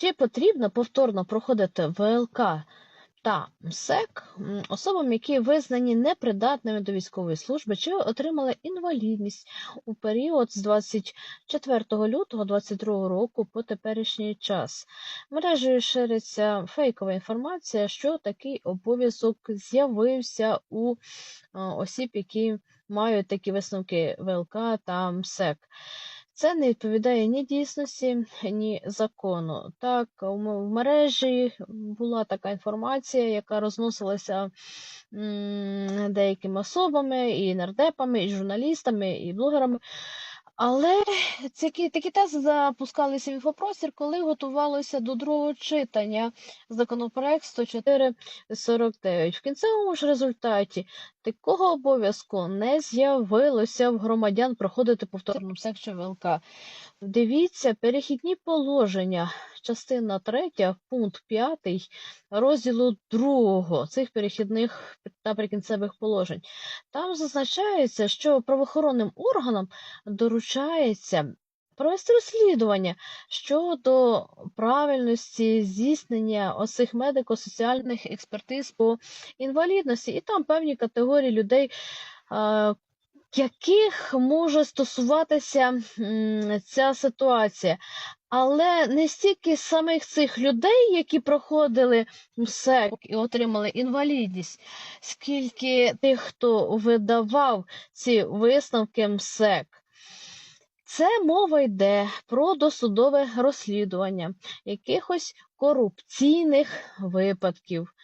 Чи потрібно повторно проходити ВЛК та МСЕК особам, які визнані непридатними до військової служби чи отримали інвалідність у період з 24 лютого 2022 року по теперішній час? Мережею шириться фейкова інформація, що такий обов'язок з'явився у е, осіб, які мають такі висновки ВЛК та МСЕК. Це не відповідає ні дійсності, ні закону. Так, в мережі була така інформація, яка розносилася деякими особами, і нардепами, і журналістами, і блогерами. Але такі, такі тези запускалися в інфопростір, коли готувалося до другого читання законопроект 104.49. В кінцевому ж результаті такого обов'язку не з'явилося в громадян проходити повторну секцію ВЛК. Дивіться перехідні положення, частина 3, пункт 5 розділу 2 цих перехідних та прикінцевих положень. Там зазначається, що правоохоронним органам доручається провести розслідування щодо правильності здійснення оцих медико-соціальних експертиз по інвалідності, і там певні категорії людей. яких може стосуватися ця ситуація, але не стільки самих цих людей, які проходили МСЕК і отримали інвалідність, скільки тих, хто видавав ці висновки МСЕК. Це мова йде про досудове розслідування якихось корупційних випадків.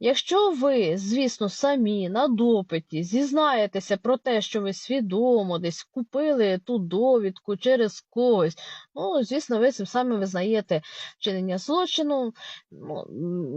Якщо ви, звісно, самі на допиті зізнаєтеся про те, що ви свідомо десь купили ту довідку через когось, ну, звісно, ви цим самим визнаєте вчинення злочину. Ну,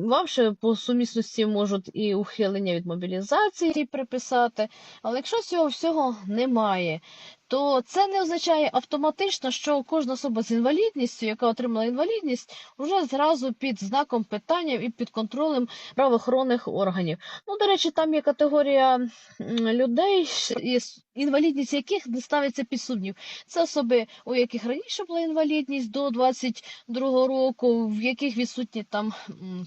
вам ще по сумісності можуть і ухилення від мобілізації приписати. Але якщо цього всього немає, то це не означає автоматично, що кожна особа з інвалідністю, яка отримала інвалідність, вже зразу під знаком питання і під контролем правоохоронних органів. Ну, до речі, там є категорія людей, інвалідність яких не ставиться під сумнів. Це особи, у яких раніше була інвалідність до 22 року, в яких відсутні там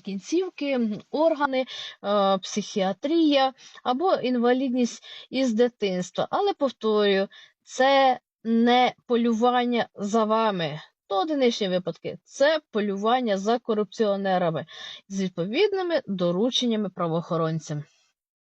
кінцівки, органи, е, психіатрія або інвалідність із дитинства. Але повторюю, це не полювання за вами. То одиничні випадки, це полювання за корупціонерами з відповідними дорученнями правоохоронцям.